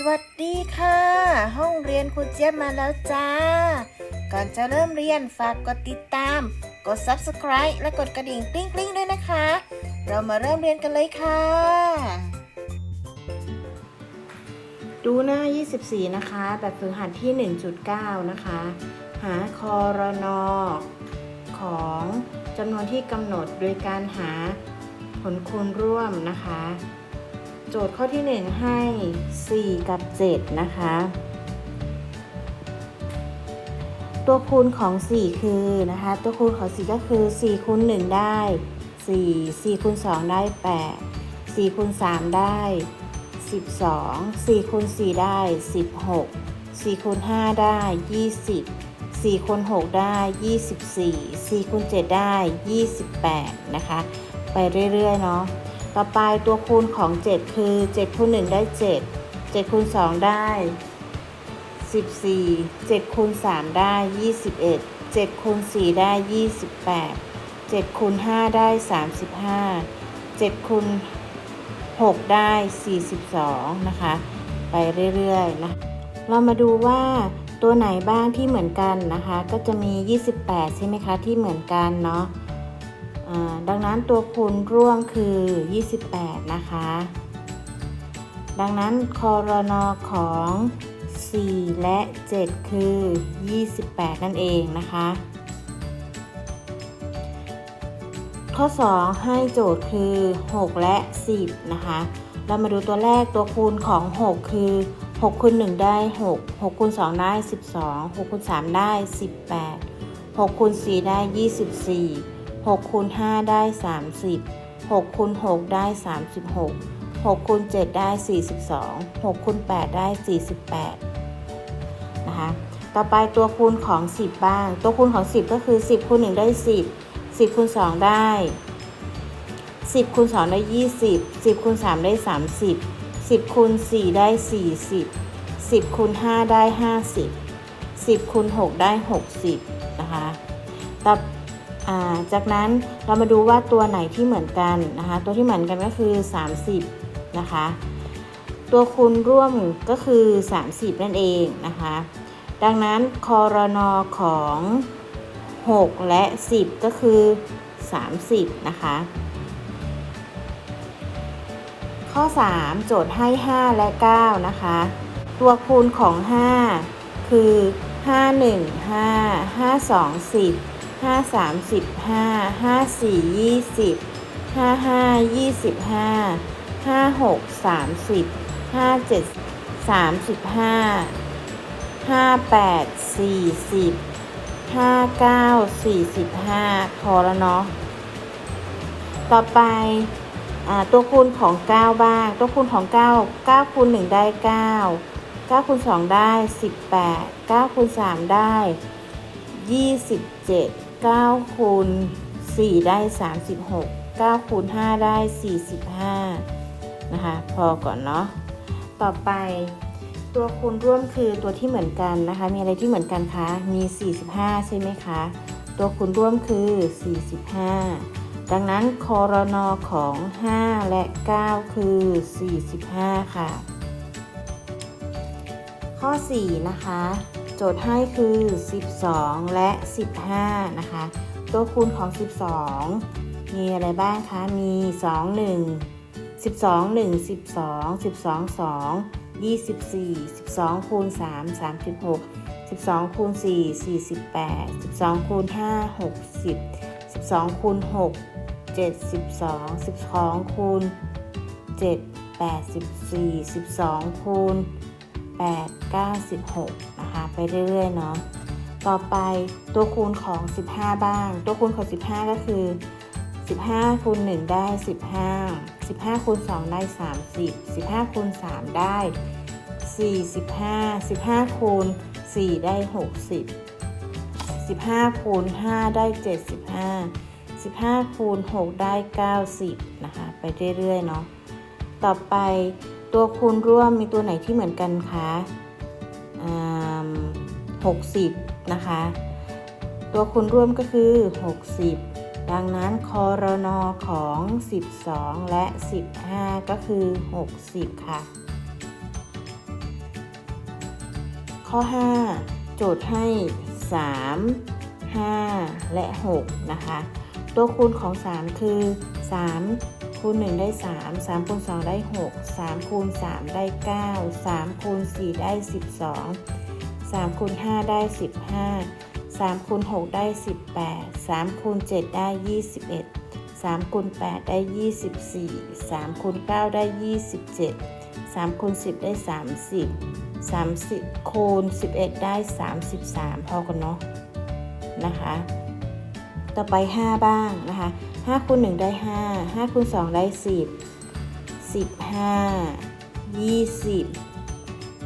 สวัสดีค่ะ ห้องเรียนครูเจี๊ยบมาแล้วจ้า ก่อนจะเริ่มเรียนฝากกดติดตาม กด subscribe และกดกระดิ่งกริ๊งกริ๊งด้วยนะคะ เรามาเริ่มเรียนกันเลยค่ะ ดูหน้า 24 นะคะ แบบฝึกหัดที่ 1.9 นะคะ หาคอรนอของจำนวนที่กำหนดโดยการหาผลคูณร่วมนะคะ จทย์ข้อที่ 1 ให้ 4 กับ 7 นะคะ ตัวคูณของ 4 คือนะคะ ตัวคูณของ 4 ก็คือ 4คูณ1ได้ 4 4คูณ2ได้ 8 4คูณ3ได้ 12 4คูณ4ได้ 16 4คูณ5ได้ 20 4คูณ6ได้ 24 4คูณ7ได้ 28 นะคะ ไปเรื่อย ๆ เนาะ ต่อไปตัวคูณของ 7 คือ7คูณ1ได้ 7 7คูณ2ได้ 14 7คูณ3ได้ 21 7คูณ4ได้ 28 7คูณ5ได้ 35 7คูณ6ได้ 42 นะคะ ไปเรื่อยๆนะ เรามาดูว่าตัวไหนบ้างที่เหมือนกันนะคะ ก็จะมี 28 ใช่ไหมคะ ที่เหมือนกันเนาะ ดังนั้นตัวคูณร่วมคือ 28 นะคะ ดังนั้นคอรนอของ 4 และ 7 คือ 28 นั่นเองนะคะ ข้อ 2 ให้โจทย์คือ 6 และ 10 นะคะ เรามาดูตัวแรกตัวคูณของ 6 คือ 6คูณ1ได้ 6 6คูณ2ได้ 12 6คูณ3ได้ 18 6คูณ4ได้ 24 6คูณ5ได้ 30 6คูณ6ได้ 36 6คูณ7ได้ 42 6คูณ8ได้ 48 นะคะ ต่อไปตัวคูณของ 10 บ้าง ตัวคูณของ 10 ก็คือ 10คูณ1ได้ 10 10คูณ2ได้ 10คูณ2ได้ 20 10คูณ3ได้ 30 10คูณ4ได้ 40 10คูณ5ได้ 50 10คูณ6ได้ 60 นะคะ ต่อ จากนั้นเรามาดูว่าตัวไหนที่เหมือนกันนะคะ ตัวที่เหมือนกันก็คือ 30 นะคะ ตัวคูณร่วมก็คือ 30 นั่นเองนะคะ ดังนั้นคอรนอของ 6 และ 10 ก็คือ 30 นะคะ ข้อ 3 โจทย์ให้ 5 และ 9 นะคะ ตัวคูณของ 5 คือ 5 1 5 5 2 10 5 3 15 5 4 20 5 5 25 5 6 30 5 7 35 5 8 40 5 9 45พอแล้วเนาะต่อไปอตัวคูณของ 9 บ้าง ตัวคูณของ 9 9คูณ1ได้ 9 9คูณ2ได้ 18 9คูณ3ได้ 27 9คูณ4ได้ 36 9คูณ5ได้ 45 นะคะ พอก่อนเนาะ ต่อไปตัวคูณร่วมคือตัวที่เหมือนกันนะคะ มีอะไรที่เหมือนกันคะ มี 45 ใช่ไหมคะ ตัวคูณร่วมคือ 45 ดังนั้นคอรนอของ 5 และ 9 คือ 45 ค่ะ ข้อ 4 นะคะ โจทย์ให้คือ 12 และ 15 นะคะ ตัวคูณของ 12 มีอะไรบ้างคะ มี 2 1 12 1 12 12 2 24 12คูณ3 36 12คูณ4 48 12คูณ5 60 12คูณ6 72 12คูณ7 84 12คูณ8 8 9 16นะคะไปเรื่อยๆเนาะต่อไปตัวคูณของ 15 บ้าง ตัวคูณของ 15 ก็คือ 15คูณ1ได้ 15 15คูณ2ได้ 30 15คูณ3ได้ 45 15คูณ4ได้ 60 15คูณ5ได้ 75 15คูณ6ได้ 90นะคะไปเรื่อยๆเนาะต่อไป ตัวคูณร่วมมีตัวไหนที่เหมือนกันคะ60นะคะ ตัวคูณร่วมก็คือ 60 ดังนั้นคอรนอของ 12 และ 15 ก็คือ 60 ค่ะ ข้อ 5 โจทย์ให้ 3 5 และ 6 นะคะ ตัวคูณของ 3 คือ 3 คูณ1 ได้ 3 3คูณ2 ได้ 6 3คูณ3 ได้ 9 3คูณ4 ได้ 12 3คูณ5ได้ 15 3คูณ6ได้ 18 3คูณ7ได้ 21 3คูณ8ได้ 24 3คูณ9ได้ 27 3คูณ10 ได้ 30 30คูณ11 ได้ 33 พอกันเนาะนะคะ ต่อไป 5 บ้างนะคะ 5คูณ1ได้ 5 5คูณ2ได้ 10 15 20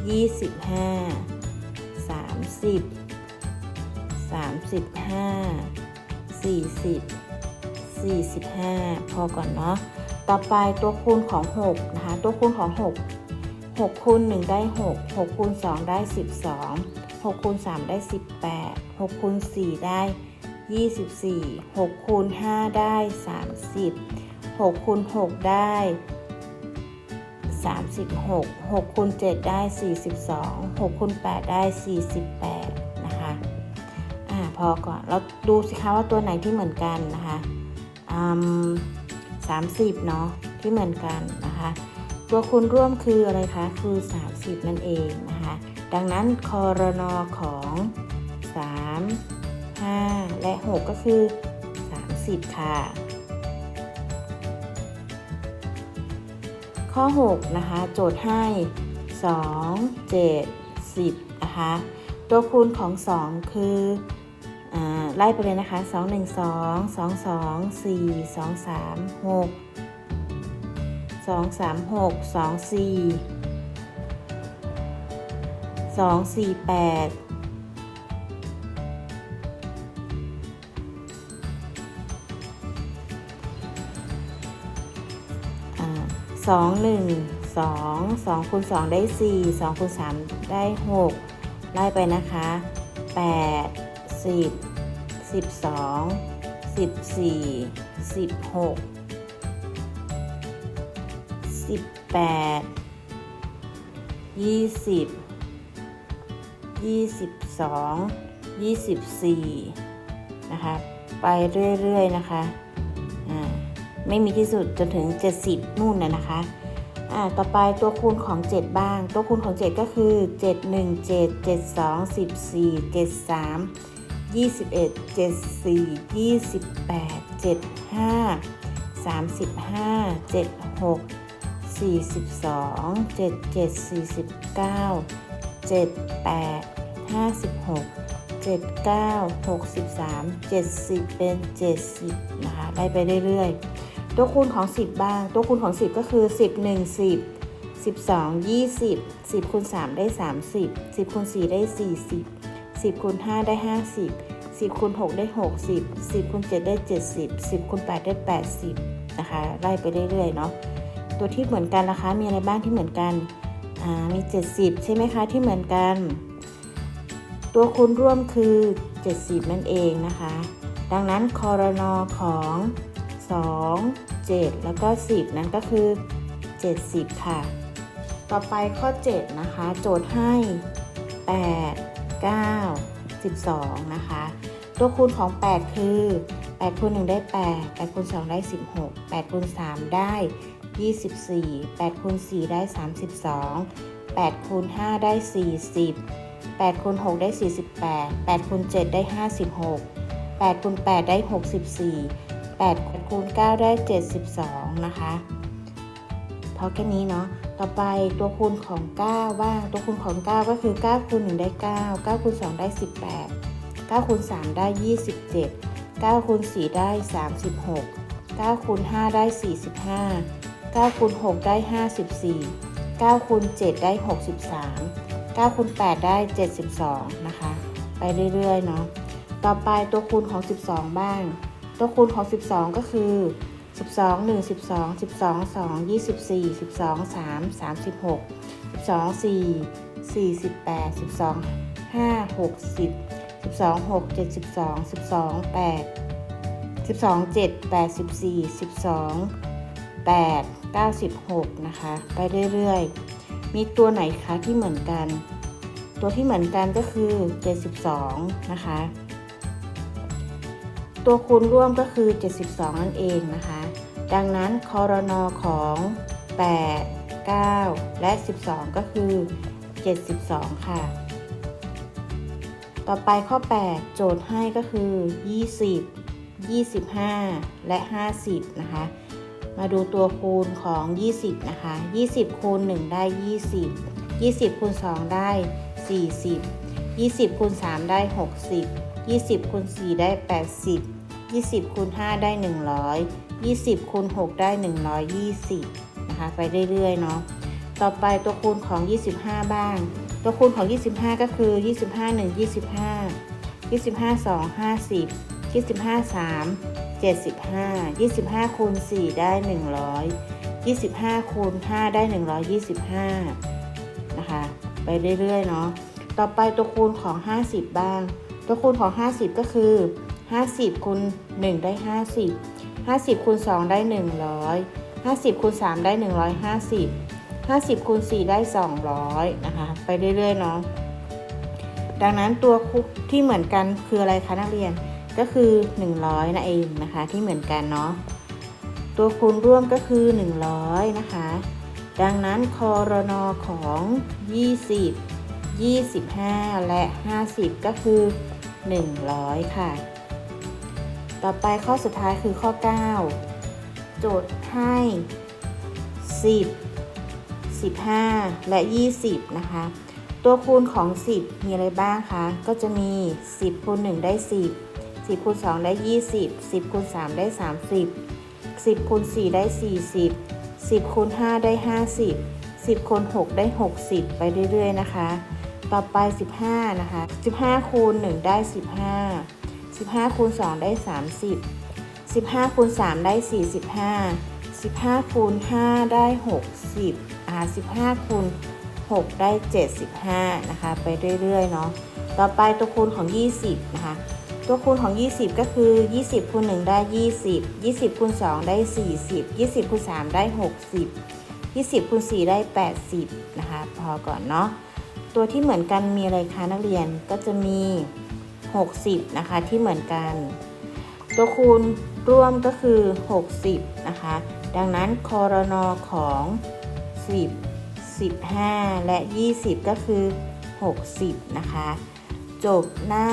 25 30 35 40 45 พอก่อนเนาะ ต่อไปตัวคูณของ 6 นะคะ ตัวคูณของ 6 6คูณ1ได้ 6 6คูณ2ได้ 12 6คูณ3ได้ 18 6คูณ4ได้ 24 6คูณ5ได้ 30 6คูณ6ได้ 36 6คูณ7ได้ 42 6คูณ8ได้ 48 นะคะ อ่า พอก่อน เราดูสิคะว่าตัวไหนที่เหมือนกันนะคะอืม30 เนาะที่เหมือนกันนะคะ ตัวคูณร่วมคืออะไรคะ คือ 30 นั่นเองนะคะ ดังนั้นคอรนอของ 3 5 และ 6 ก็คือ 30 ค่ะ ข้อ 6 นะคะ โจทย์ให้ 2 7 10 นะคะ ตัวคูณของ 2 คืออไล่ไปเลยนะคะ 2 1 2 2 2 4 2 3 6 2 3 6 2 4 2 4 8 2 1 2 2คูณ2ได้ 4 2คูณ3ได้ 6 ไล่ไปนะคะ 8 10 12 14 16 18 20 22 24 นะคะ ไปเรื่อย ๆ นะคะ ไม่มีที่สุดจนถึง 70 นู่นนะนะคะอ่าต่อไปตัวคูณของ 7 บ้าง ตัวคูณของ 7 ก็คือ 7 1 7 7 2 14 7 3 21 74 28 75 35 76 42 77 49 78 56 79 63 70 เป็น 70 นะคะได้ไปเรื่อยๆ ตัวคูณของ 10 บ้าง ตัวคูณของ 10 ก็คือ 10 1 10 12 20 10คูณ3ได้ 30 10คูณ4ได้ 40 10คูณ5ได้ 50 10คูณ6ได้ 60 10คูณ7ได้ 70 10คูณ8ได้ 80 นะคะ ไล่ไปเรื่อยๆเนาะ ตัวที่เหมือนกันนะคะ มีอะไรบ้างที่เหมือนกัน อ่า มี 70 ใช่ไหมคะ ที่เหมือนกัน ตัวคูณร่วมคือ 70 นั่นเองนะคะ ดังนั้นคอรนอของ 2 7 แล้วก็ 10 นั้นก็คือ 70 ค่ะ ต่อไปข้อ 7 นะคะ โจทย์ให้ 8 9 12 นะคะ ตัวคูณของ 8 คือ 8คูณ1ได้ 8 8คูณ2ได้ 16 8คูณ3ได้ 24 8คูณ4ได้ 32 8คูณ5ได้ 40 8คูณ6ได้ 48 8คูณ7ได้ 56 8คูณ8ได้ 64 8คูณ9ได้ 72 นะคะพราะแค่นี้เนาะต่อไปตัวคูณของ 9 บ้าง ตัวคูณของ 9 ก็คือ 9 คูณ 1 ได้ 9 9คูณ 2 ได้ 18 9คูณ3ได้ 27 9คูณ4ได้ 36 9คูณ5ได้ 45 9คูณ6ได้ 54 9คูณ7ได้ 63 9คูณ8ได้ 72 นะคะ ไปเรื่อย ๆ เนาะ ต่อไปตัวคูณของ 12 บ้าง ตัวคูณของ 12 ก็คือ 12 1 12 12 2 24 12 3 36 12 4 48 12 5 60 12 6 72 12 8 12 7 84 12 8 96 นะคะ ไปเรื่อยๆ มีตัวไหนคะที่เหมือนกัน ตัวที่เหมือนกันก็คือ 72 นะคะ ตัวคูณร่วมก็คือ 72 นั่นเองนะคะ ดังนั้นคอรนอของ 8 9 และ 12 ก็คือ 72 ค่ะ ต่อไปข้อ 8 โจทย์ให้ก็คือ 20 25 และ 50 นะคะ มาดูตัวคูณของ 20 นะคะ 20 คูณ 1 ได้ 20 20 คูณ 2 ได้ 40 20 คูณ 3 ได้ 60 20คูณ4ได้ 80 20คูณ5ได้ 100 20คูณ6ได้ 120 นะคะ ไปเรื่อยๆ เนาะ ต่อไปตัวคูณของ 25 บ้าง ตัวคูณของ 25 ก็คือ 25 1 25 25 2 50 25 3 75 25คูณ4ได้ 100 25คูณ5ได้ 125 นะคะ ไปเรื่อยๆ เนาะ ต่อไปตัวคูณของ 50 บ้าง ตัวคูณของ 50 ก็คือ 50คูณ1ได้ 50 50คูณ2ได้ 100 50คูณ3ได้ 150 50คูณ4ได้ 200นะคะ ไปเรื่อยๆเนาะดังนั้นตัวคูณที่เหมือนกันคืออะไรคะนักเรียนก็คือ 100นั่นเองนะคะที่เหมือนกันเนาะตัวคูณร่วมก็คือ 100 นะคะ ดังนั้นคอรนอของ 20 25 และ 50 ก็คือ 100 ค่ะ ต่อไปข้อสุดท้ายคือข้อ 9 โจทย์ให้ 10 15 และ 20 นะคะ ตัวคูณของ 10 มีอะไรบ้างคะ ก็จะมี 10คูณ1ได้ 10 10คูณ2ได้ 20 10คูณ3ได้ 30 10คูณ4ได้ 40 10คูณ5ได้ 50 10คูณ6ได้ 60 ไปเรื่อย ๆ นะคะ ต่อไป 15 นะคะ 15 คูณ 1 ได้ 15 15คูณ2ได้ 30 15คูณ3ได้ 45 15คูณ5ได้ 60อ่า15คูณ6ได้ 75 นะคะ ไปเรื่อยๆเนาะ ต่อไปตัวคูณของ 20 นะคะ ตัวคูณของ 20 ก็คือ 20คูณ1ได้ 20 20คูณ2ได้ 40 20คูณ3ได้ 60 20คูณ4ได้ 80 นะคะ พอก่อนเนาะ ตัวที่เหมือนกันมีอะไรคะนักเรียนก็จะมี 60 นะคะที่เหมือนกัน ตัวคูณร่วมก็คือ 60 นะคะ ดังนั้นคอรนอของ 10 15 และ 20 ก็คือ 60 นะคะ จบหน้า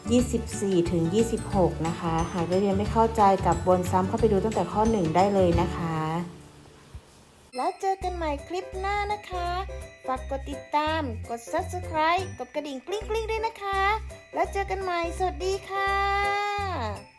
24 ถึง 26 นะคะ หากนักเรียนไม่เข้าใจกับบนซ้ำเข้าไปดูตั้งแต่ข้อ 1 ได้เลยนะคะ แล้วเจอกันใหม่คลิปหน้านะคะ ฝากกดติดตาม กด subscribe กดกระดิ่งกลิ้งๆด้วยนะคะ แล้วเจอกันใหม่ สวัสดีค่ะ